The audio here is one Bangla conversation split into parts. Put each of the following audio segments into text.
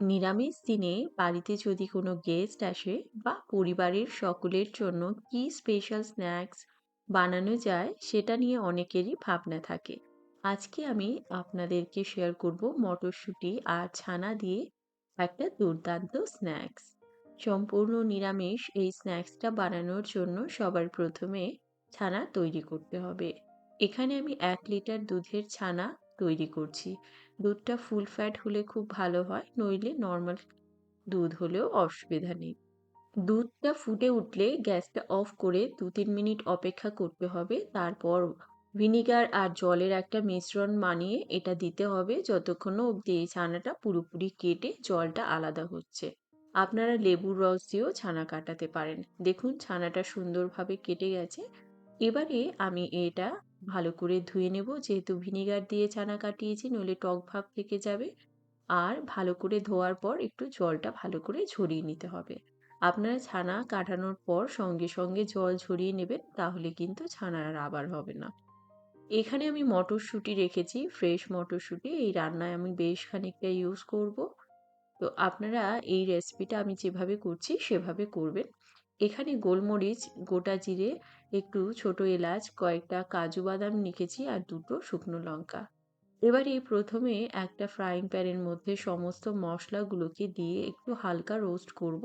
নিরামিষ দিনে বাড়িতে যদি কোনো গেস্ট আসে বা পরিবারের সকলের জন্য কি স্পেশাল স্ন্যাক্স বানানো যায়, সেটা নিয়ে অনেকেরই ভাবনা থাকে। আজকে আমি আপনাদেরকে শেয়ার করব মটরশুঁটি আর ছানা দিয়ে একটা দুর্দান্ত স্ন্যাক্স সম্পূর্ণ নিরামিষ এই স্ন্যাক্সটা বানানোর জন্য সবার প্রথমে ছানা তৈরি করতে হবে। এখানে আমি এক লিটার দুধের ছানা তৈরি করছি। দুধটা ফুল ফ্যাট হলে খুব ভালো হয়, নইলে নর্মাল দুধ হলেও অসুবিধা নেই। দুধটা ফুটে উঠলে গ্যাসটা অফ করে দু তিন মিনিট অপেক্ষা করতে হবে, তারপর ভিনিগার আর জলের একটা মিশ্রণ মানিয়ে এটা দিতে হবে যতক্ষণ অবধি এই ছানাটা পুরোপুরি কেটে জলটা আলাদা হচ্ছে। আপনারা লেবুর রস দিয়েও ছানা কাটাতে পারেন। দেখুন ছানাটা সুন্দরভাবে কেটে গেছে। এবারে আমি এটা ভালো করে ধুয়ে নেব। যেহেতু ভিনিগার দিয়ে ছানা কাটিয়েছি, নইলে টক ভাব থেকে যাবে। আর ভালো করে ধোয়ার পর একটু জলটা ভালো করে ঝরিয়ে নিতে হবে। আপনারা ছানা কাটানোর পর সঙ্গে সঙ্গে জল ঝরিয়ে নেবেন, তাহলে কিন্তু ছানা আর আবার হবে না। এখানে আমি মটরশুঁটি রেখেছি, ফ্রেশ মটরশুঁটি। এই রান্নায় আমি বেশ খানিকটা ইউজ করব। তো আপনারা এই রেসিপিটা আমি যেভাবে করছি, সেভাবে করবেন। এখানে গোলমরিচ, গোটা জিরে, একটু ছোট এলাচ, কয়েকটা কাজু বাদাম নিকেছি আর দুটো শুকনো লঙ্কা। এবার প্রথমে একটা ফ্রাইং প্যানের মধ্যে সমস্ত মশলাগুলোকে দিয়ে একটু হালকা রোস্ট করব।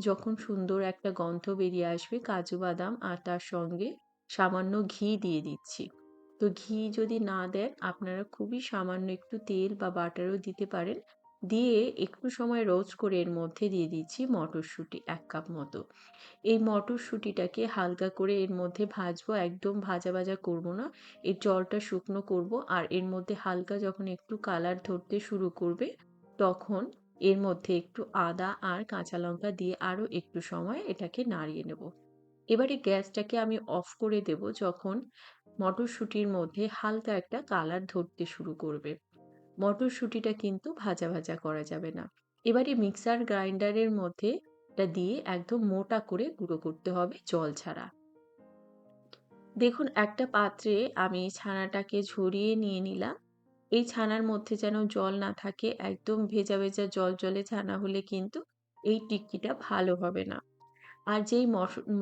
যখন সুন্দর একটা গন্ধ বেরিয়ে আসবে, কাজু বাদাম আর তার সঙ্গে সামান্য ঘি দিয়ে দিচ্ছি। তো ঘি যদি না দেন, আপনারা খুবই সামান্য একটু তেল বা বাটারও দিতে পারেন। দিয়ে একটু সময় রোস্ট করে এর মধ্যে দিয়ে দিচ্ছি মটরশুঁটি, এক কাপ মতো। এই মটরশুঁটিটাকে হালকা করে এর মধ্যে ভাজবো, একদম ভাজা ভাজা করব না। এর জলটা শুকনো করব আর এর মধ্যে হালকা যখন একটু কালার ধরতে শুরু করবে, তখন এর মধ্যে একটু আদা আর কাঁচা লঙ্কা দিয়ে আরও একটু সময় এটাকে নাড়িয়ে নেব। এবারে গ্যাসটাকে আমি অফ করে দেব যখন মটরশুঁটির মধ্যে হালকা একটা কালার ধরতে শুরু করবে। মটরশুঁটিটা কিন্তু ভাজা ভাজা করা যাবে না। এবারে মিক্সার গ্রাইন্ডারের মধ্যে এটা দিয়ে একদম মোটা করে গুঁড়ো করতে হবে জল ছাড়া। দেখুন একটা পাত্রে আমি ছানাটাকে ঝরিয়ে নিয়ে নিলাম। এই ছানার মধ্যে যেন জল না থাকে, একদম ভেজা ভেজা জল জলে ছানা হলে কিন্তু এই টিক্কিটা ভালো হবে না। আর যেই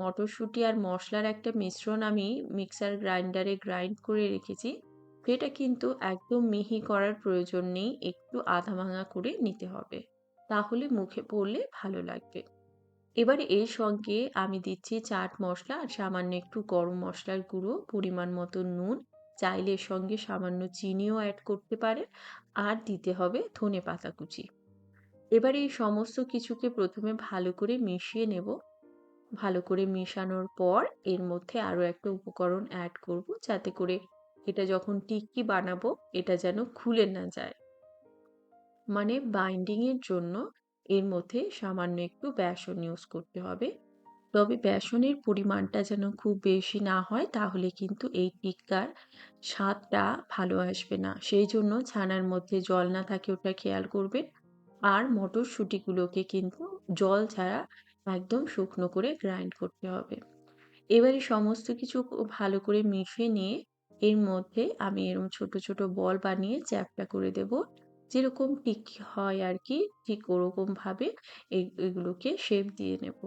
মটরশুঁটি আর মশলার একটা মিশ্রণ আমি মিক্সার গ্রাইন্ডারে গ্রাইন্ড করে রেখেছি সেটা কিন্তু একদম মিহি করার প্রয়োজন নেই, একটু আধা ভাঙা করে নিতে হবে। তাহলে মুখে পড়লে ভালো লাগবে। এবারে এর সঙ্গে আমি দিচ্ছি চাট মশলা আর সামান্য একটু গরম মশলার গুঁড়ো, পরিমাণ মতো নুন। চাইলে এর সঙ্গে সামান্য চিনিও অ্যাড করতে পারে আর দিতে হবে ধনে পাতা কুচি। এবারে এই সমস্ত কিছুকে প্রথমে ভালো করে মিশিয়ে নেব। ভালো করে মেশানোর পর এর মধ্যে আরও একটা উপকরণ অ্যাড করব, যাতে করে এটা যখন টিক্কি বানাবো, এটা যেন খুলে না যায়। মানে বাইন্ডিংয়ের জন্য এর মধ্যে সামান্য একটু বেসন ইউজ করতে হবে। তবে বেসনের পরিমাণটা যেন খুব বেশি না হয়, তাহলে কিন্তু এই টিক্কার স্বাদটা ভালো আসবে না। সেই জন্য ছানার মধ্যে জল না থাকে, ওটা খেয়াল করবেন। আর মটরশুঁটিগুলোকে কিন্তু জল ছাড়া একদম শুকনো করে গ্রাইন্ড করতে হবে। এবারে সমস্ত কিছু ভালো করে মিশিয়ে নিয়ে এর মধ্যে আমি এরকম ছোট ছোট বল বানিয়ে চ্যাপটা করে দেব। যেরকম টিকি হয় আর কি ঠিক ওরকমভাবে এগুলোকে শেপ দিয়ে নেব।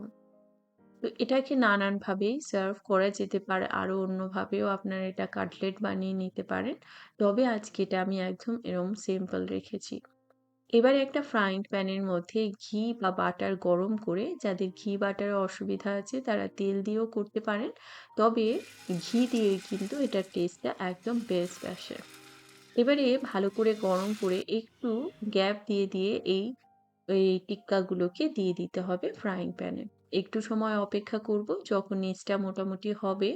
তো এটাকে নানানভাবেই সার্ভ করা যেতে পারে আরও অন্যভাবেও আপনারা এটা কাটলেট বানিয়ে নিতে পারেন। তবে আজকে এটা আমি একদম এরম সিম্পল রেখেছি। এবারে একটা ফ্রাইং প্যানের মধ্যে ঘি বা বাটার গরম করে, যাদের ঘি বাটারের অসুবিধা আছে তারা তেল দিয়েও করতে পারেন। তবে ঘি দিয়ে কিন্তু এটার টেস্টটা একদম বেস্ট আসে। এবারে ভালো করে গরম করে একটু গ্যাপ দিয়ে দিয়ে এই এই টিক্কাগুলোকে দিয়ে দিতে হবে ফ্রাইং প্যানে একটু সময় অপেক্ষা করব, যখন নিচটা মোটামুটি হবে,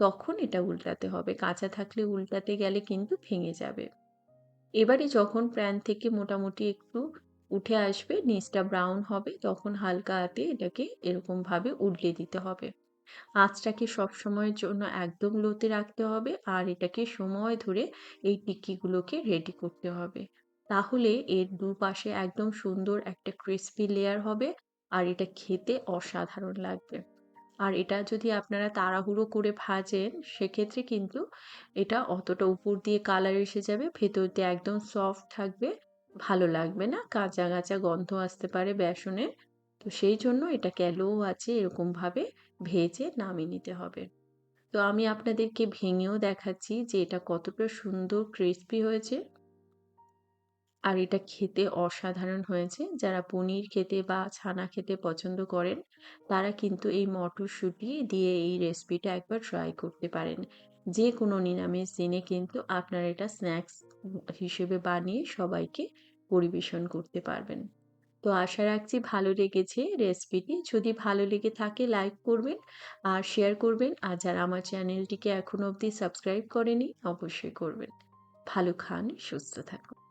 তখন এটা উল্টাতে হবে। কাঁচা থাকলে উল্টাতে গেলে কিন্তু ভেঙে যাবে। এবারে যখন প্যান থেকে মোটামুটি একটু উঠে আসবে নিচটা ব্রাউন হবে, তখন হালকা হাতে এটাকে এরকমভাবে উল্টে দিতে হবে। আঁচটাকে সবসময়ের জন্য একদম লোতে রাখতে হবে আর এটাকে সময় ধরে এই টিক্কিগুলোকে রেডি করতে হবে। তাহলে এর দুপাশে একদম সুন্দর একটা ক্রিস্পি লেয়ার হবে আর এটা খেতে অসাধারণ লাগবে। আর এটা যদি আপনারা তাড়াহুড়ো করে ভাজেন, সেক্ষেত্রে কিন্তু এটা অতটা উপর দিয়ে কালার এসে যাবে, ভেতর দিয়ে একদম সফট থাকবে, ভালো লাগবে না, কাঁচা কাঁচা গন্ধ আসতে পারে বেসনের। তো সেই জন্য এটা লো আছে, এরকমভাবে ভেজে নামিয়ে নিতে হবে। তো আমি আপনাদেরকে ভেঙেও দেখাচ্ছি যে এটা কতটা সুন্দর ক্রিস্পি হয়েছে। আর এটা খেতে অসাধারণ হয়েছে। যারা পনির খেতে বা ছানা খেতে পছন্দ করেন, তারা কিন্তু এই মটরশুঁটি দিয়ে এই রেসিপিটা একবার ট্রাই করতে পারেন। যে কোনো নিরামিষ দিনে কিন্তু আপনারা এটা স্ন্যাক্স হিসেবে বানিয়ে সবাইকে পরিবেশন করতে পারবেন। তো আশা রাখছি ভালো লেগেছে রেসিপিটি যদি ভালো লেগে থাকে লাইক করবেন আর শেয়ার করবেন। আর যারা আমার চ্যানেলটিকে এখনও অবধি সাবস্ক্রাইব করেনি, অবশ্যই করবেন। ভালো খান, সুস্থ থাকুন।